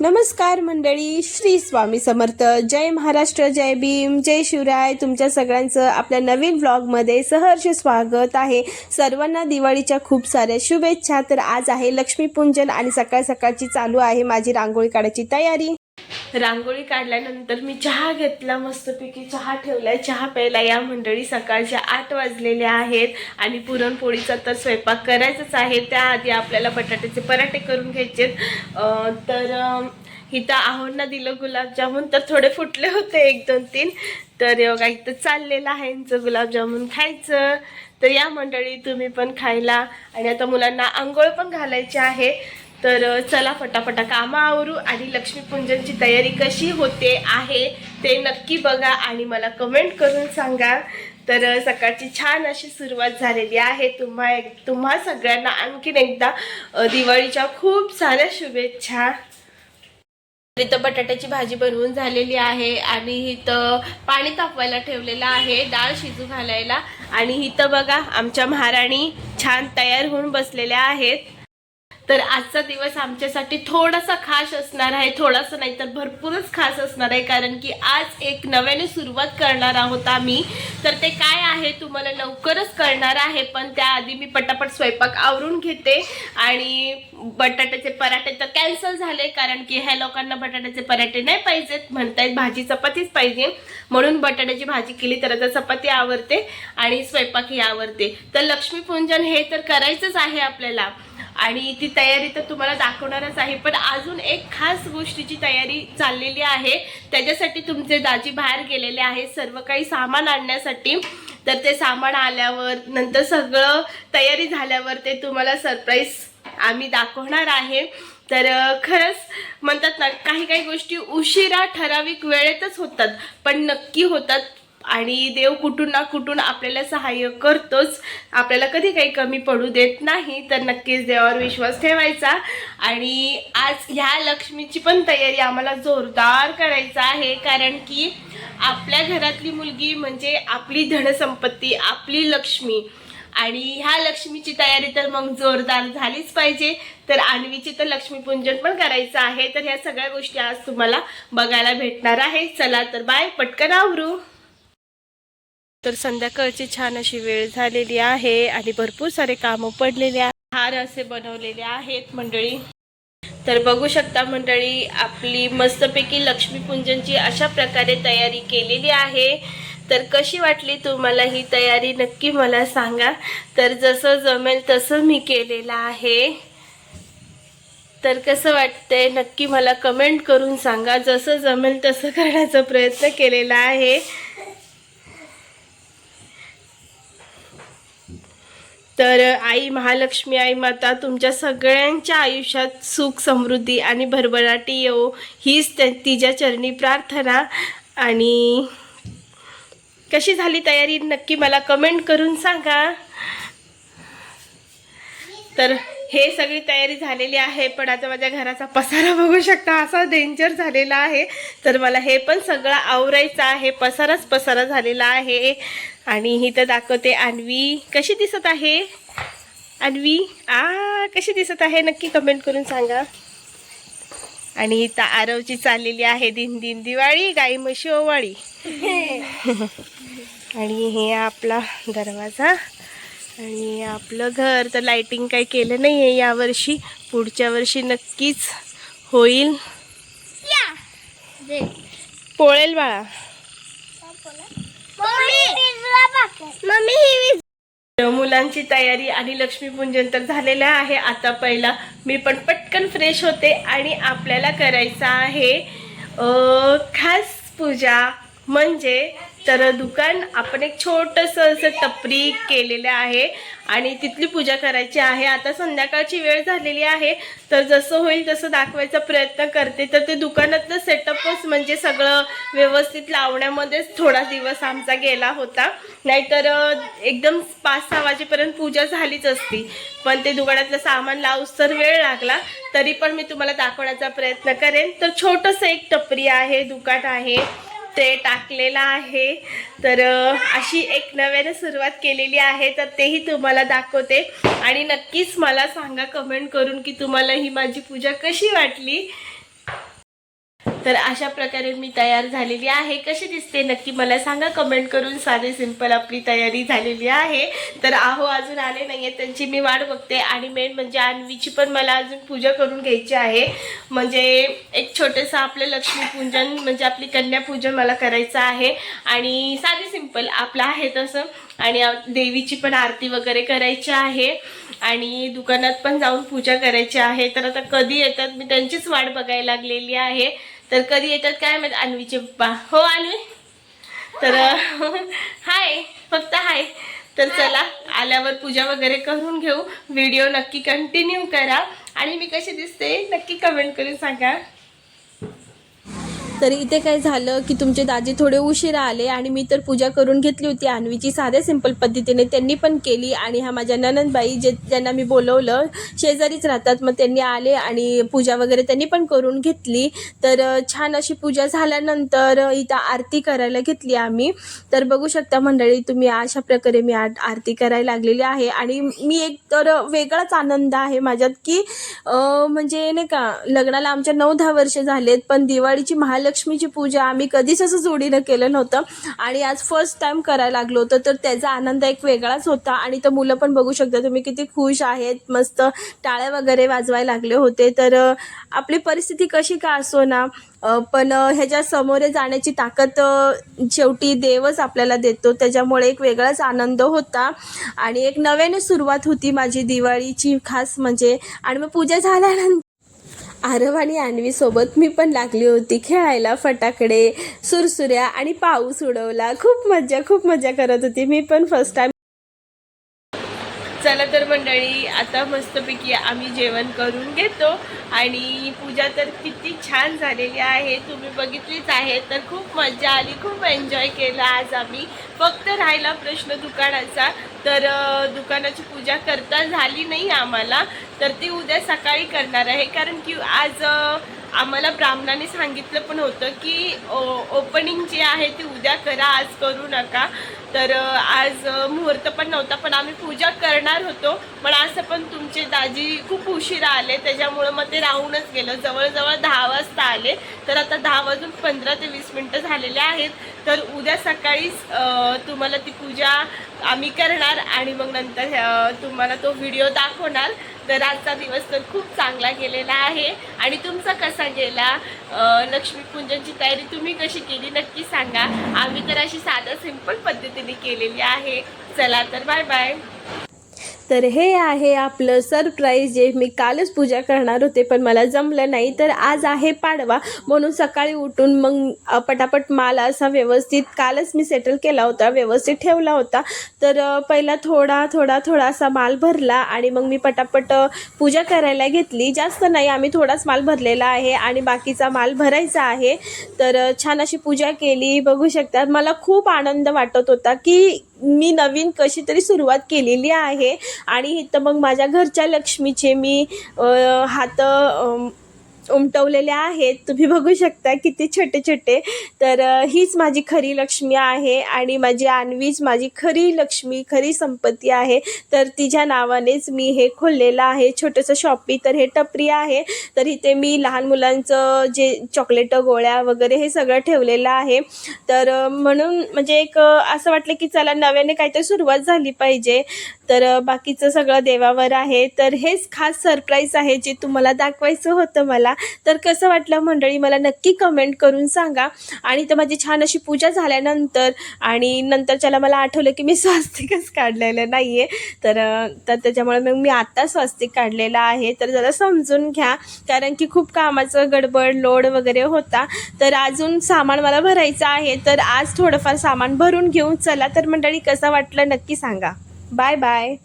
नमस्कार मंडळी श्री स्वामी समर्थ. जय महाराष्ट्र जय भीम जय शिवराय. तुमच्या सगळ्यांचं आपल्या नवीन व्लॉगमध्ये सहर्ष स्वागत आहे. सर्वांना दिवाळीच्या खूप साऱ्या शुभेच्छा. तर आज आहे लक्ष्मीपूजन आणि सकाळ सकाळची चालू आहे माझी रांगोळी काढायची तयारी. रांगोळी काढल्यानंतर मी चहा घेतला मस्तपैकी. चहा ठेवलाय. चहा प्यायला या मंडळी सकाळच्या आठ वाजलेल्या आहेत आणि पुरणपोळीचा तर स्वयंपाक करायचाच आहे. त्याआधी आपल्याला बटाट्याचे पराठे करून घ्यायचे तर इथं आहोंना दिलं गुलाबजामुन तर थोडे फुटले होते एक दोन तीन. तर बघा इथं चाललेलं आहे यांचं गुलाबजामुन खायचं. तर या मंडळी तुम्ही पण खायला. आणि आता मुलांना आंघोळ पण घालायची आहे. तर चला फटाफटा कामं आवरू आणि लक्ष्मीपूजनची तयारी कशी होते आहे ते नक्की बघा आणि मला कमेंट करून सांगा. तर सकाळची छान अशी सुरुवात झालेली आहे. तुम्हा एक तुम्हा सगळ्यांना आणखीन एकदा दिवाळीच्या खूप साऱ्या शुभेच्छा. इथं बटाट्याची भाजी बनवून झालेली आहे आणि इथं पाणी तापवायला ठेवलेलं आहे डाळ शिजू घालायला. आणि इथं बघा आमच्या महाराणी छान तयार होऊन बसलेल्या आहेत. तर आजचा दिवस आमच्यासाठी थोडासा खास असणार आहे थोडासा नाही तर भरपूरच खास असणार आहे कारण की आज एक नव्याने सुरुवात करणार आहोत आम्ही. तर ते काय आहे तुम्हाला लवकरच कळणार आहे पण त्याआधी मी पटापट स्वयंपाक आवरून घेते. आणि बटाट्याचे पराठे तर कॅन्सल झाले कारण की ह्या लोकांना बटाट्याचे पराठे नाही पाहिजेत. म्हणतायत भाजी चपातीच पाहिजे. म्हणून बटाट्याची भाजी केली तर आता चपाती आवडते आणि स्वयंपाकही आवडते तर लक्ष्मीपूजन हे तर करायचंच आहे आपल्याला. आणि ती तयारी तर तुम्हाला दाखवणारच आहे पण अजून एक खास गोष्टीची तयारी चाललेली आहे. त्याच्यासाठी तुमचे दाजी बाहेर गेलेले आहेत सर्व काही सामान आणण्यासाठी. तर ते सामान आल्यावर नंतर सगळं तयारी झाल्यावर ते तुम्हाला सरप्राईज आम्ही दाखवणार आहे. तर खरंच म्हणतात ना काही काही गोष्टी उशिरा ठराविक वेळेतच होतात पण नक्की होतात. आणि देव कुठून ना कुठून आपल्याला सहाय्य करतोच. आपल्याला कधी काही कमी पडू देत नाही तर नक्कीच देवावर विश्वास ठेवायचा. आणि आज ह्या लक्ष्मीची पण तयारी आम्हाला जोरदार करायचा आहे कारण की आपल्या घरातली मुलगी म्हणजे आपली धनसंपत्ती आपली लक्ष्मी. आणि ह्या लक्ष्मीची तयारी तर मग जोरदार झालीच पाहिजे. तर आणवीची तर लक्ष्मीपूजन पण करायचं आहे. तर ह्या सगळ्या गोष्टी आज तुम्हाला बघायला भेटणार आहे. चला तर बाय पटकन आवरू. तर संध्याकाळची छान अशी वेळ झालेली आहे आणि भरपूर सारे कामं पडलेले आहेत. हार असे बनवलेले आहेत मंडळी. तर बघू शकता मंडळी आपली मस्तपैकी लक्ष्मीपूजनची अशा प्रकारे तयारी केलेली आहे. तर कशी वाटली तुम्हाला ही तयारी नक्की मला सांगा. तर जसं जमेल तसं मी केलेलं आहे. तर कसं वाटतंय नक्की मला कमेंट करून सांगा. जसं जमेल तसं करण्याचा प्रयत्न केलेला आहे. तर आई महालक्ष्मी आई माता तुमच्या सगळ्यांच्या आयुष्यात सुख समृद्धी आणि भरभराटी येऊ हीच त्या तिच्या चरणी प्रार्थना. आणि कशी झाली तयारी? नक्की मला कमेंट करून सांगा. तर हे सगळी तयारी झालेली आहे पण आता माझ्या घराचा पसारा बघू शकता असा डेंजर झालेला आहे. तर मला हे पण सगळं आवरायचं आहे पसाराच पसारा झालेला आहे. आणि इथं दाखवते अन्वी. कशी दिसत आहे? अन्वी? आ कशी दिसत आहे? नक्की कमेंट करून सांगा. आणि इथं आरवची चाललेली आहे दिन दिन दिवाळी गाई म्हशी ओवाळी. आणि हे आपला दरवाजा. आणि आपलं घर तर लाइटिंग काही केलं नाही आहे यावर्षी पुढच्या वर्षी नक्कीच होईल. पोळेल बाळा. मुलांची तयारी आणि लक्ष्मीपूजन तर झालेलं आहे. आता पहिला मी पण पटकन फ्रेश होते आणि आपल्याला करायचं आहे खास पूजा म्हणजे तर दुकान आपण एक छोटंसं असं टपरी केलेलं आहे आणि तिथली पूजा करायची आहे. आता संध्याकाळची वेळ झालेली आहे. तर जसं होईल तसं दाखवायचा प्रयत्न करते. तर ते दुकानातलं सेटअपच म्हणजे सगळं व्यवस्थित लावण्यामध्येच थोडा दिवस आमचा गेला होता. नाहीतर एकदम पाच सहा वाजेपर्यंत पूजा झालीच असती. पण ते दुकानातलं सामान लावूस तर वेळ लागला. तरी पण मी तुम्हाला दाखवण्याचा प्रयत्न करेन. तर छोटंसं एक टपरी आहे दुकान आहे. ते टाकलेलं आहे. तर अशी एक नव्याने सुरुवात केलेली आहे तर तेही तुम्हाला दाखवते. आणि नक्कीच मला सांगा कमेंट करून की तुम्हाला ही माझी पूजा कशी वाटली? तर अशा प्रकारे मी तयार झालेली आहे. कशी दिसते नक्की मला सांगा. कमेंट करून साधे सिंपल आपली तयारी झालेली आहे. तर आहो अजून आले नाही आहे त्यांची मी वाट बघते. आणि मेन म्हणजे अन्वीची पण मला अजून पूजा करून घ्यायची आहे. म्हणजे एक छोटंसं आपलं लक्ष्मीपूजन म्हणजे आपली कन्यापूजन मला करायचं आहे. आणि साधे सिंपल आपलं आहे तसं. आणि देवीची पण आरती वगैरे करायची आहे. आणि दुकानात पण जाऊन पूजा करायची आहे. तर आता कधी येतात? मी त्यांचीच वाट बघायला लागलेली आहे. तर कधी येतात काय माहीत? अन्वीचे पप्पा. हो अन्वी? तर हाय फक्त हाय. तर चला आल्यावर पूजा वगैरे करून घेऊ. व्हिडिओ नक्की कंटिन्यू करा. आणि मी कशी दिसते नक्की कमेंट करून सांगा. तर इथे काय झालं की तुमचे दाजी थोडे उशिरा आले आणि मी तर पूजा करून घेतली होती. आणवीची साध्या सिंपल पद्धतीने त्यांनी पण केली आणि हा माझ्या ननंदबाई जे ज्यांना मी बोलवलं शेजारीच राहतात. मग त्यांनी आले आणि पूजा वगैरे त्यांनी पण करून घेतली. तर छान अशी पूजा झाल्यानंतर इथं आरती करायला घेतली आम्ही. तर बघू शकता मंडळी तुम्ही अशा प्रकारे मी आर आरती करायला लागलेली आहे. आणि मी एक तर वेगळाच आनंद आहे माझ्यात की म्हणजे नाही का लग्नाला आमच्या नऊ दहा वर्ष झालेत पण दिवाळीची महाल महालक्ष्मीची पूजा आम्ही कधीच असं जोडीनं केलं नव्हतं. आणि आज फर्स्ट टाइम करायला लागलो होतं तर त्याचा आनंद एक वेगळाच होता. आणि तर मुलं पण बघू शकता तुम्ही किती खुश आहेत मस्त टाळ्या वगैरे वाजवायला लागले होते. तर आपली परिस्थिती कशी का असो ना पण ह्याच्या समोरे जाण्याची ताकद शेवटी देवच आपल्याला देतो. त्याच्यामुळे एक वेगळाच आनंद होता. आणि एक नव्याने सुरुवात होती माझी दिवाळीची खास म्हणजे. आणि मग पूजा झाल्यानंतर आरव आणि अन्वीसोबत मी पण लागली होती खेळायला फटाकडे सुरसुऱ्या आणि पाऊस उडवला. खूप मजा खूप मजा करत होती. मी पण फर्स्ट टाईम मंडळी आता मस्तपैकी आम्ही जेवण करून घेतो आणि पूजा तर किती छान झालेली आहे. तुम्ही बघितलीच आहे तर खूप मजा आली खूप एन्जॉय केला. आज आम्ही फक्त राहिला प्रश्न दुकानाचा. तर दुकानाची पूजा करता झाली नाही आम्हाला तर ती उद्या सकाळी करणार आहे. कारण की आज आम्हाला ब्राह्मणाने सांगितलं पण होतं की ओपनिंग जी आहे ती उद्या करा आज करू नका. तर आज मुहूर्त पण नव्हता पण आम्ही पूजा करणार होतो. पण असं पण तुमचे दाजी खूप उशिरा आले त्याच्यामुळं मग ते राहूनच गेलं. जवळजवळ दहा वाजता आले. तर आता दहा वाजून पंधरा ते वीस मिनटं झालेले आहेत. तर उद्या सकाळीच तुम्हाला ती पूजा आम्ही करणार आणि मग नंतर तुम्हाला तो व्हिडिओ दाखवणार. तर आजचा दिवस तर खूप चांगला गेलेला आहे. आणि तुमचा कसा गेला? लक्ष्मीपूजनची तयारी तुम्ही कशी केली? नक्की सांगा. आम्ही तर अशी साधं सिंपल पद्धतीने केलेली आहे. चला तर बाय बाय तर हे आहे आपलं सरप्राईज जे मी कालच पूजा करणार होते पण मला जमलं नाही. तर आज आहे पाडवा म्हणून सकाळी उठून मग पटापट माल असा व्यवस्थित कालच मी सेटल केला होता व्यवस्थित ठेवला होता. तर पहिला थोडा थोडा थोडासा माल भरला आणि मग मी पटापट पूजा करायला घेतली. जास्त नाही आम्ही थोडाच माल भरलेला आहे आणि बाकीचा माल भरायचा आहे. तर छान अशी पूजा केली. बघू शकतात मला खूप आनंद वाटत होता की मी नवीन कशी तरी सुरुवात केलेली आहे. आणि इथं मग माझ्या घरच्या लक्ष्मीचे मी हात उमटवलेल्या उमटवलेले आहेत. तुम्ही बघू शकता किती छोटे छोटे. तर हीच माझी खरी लक्ष्मी आहे आणि माझी आणवीच माझी खरी लक्ष्मी खरी संपत्ती आहे. तर तिच्या नावानेच मी हे खोललेलं आहे. छोटंसं शॉपी तर हे टपरी आहे. तर इथे मी लहान मुलांचं जे चॉकलेट गोळ्या वगैरे हे सगळं ठेवलेलं आहे. तर म्हणून म्हणजे एक असं वाटलं की चला नव्याने काहीतरी सुरुवात झाली पाहिजे. तर बाकीचं सगळं देवावर आहे. तर हेच खास सरप्राईज आहे जे तुम्हाला दाखवायचं होतं मला. तर कसं वाटलं मंडळी? मला नक्की कमेंट करून सांगा. आणि तर माझी छान अशी पूजा झाल्यानंतर आणि नंतर त्याला मला आठवलं की मी स्वास्तिकच काढलेलं नाही आहे तर तर त्याच्यामुळे मग मी आत्ता स्वास्तिक काढलेलं आहे. तर जरा समजून घ्या. कारण की खूप कामाचं गडबड लोड वगैरे होता. तर अजून सामान मला भरायचं आहे. तर आज थोडंफार सामान भरून घेऊन चला तर मंडळी कसं वाटलं नक्की सांगा. Bye bye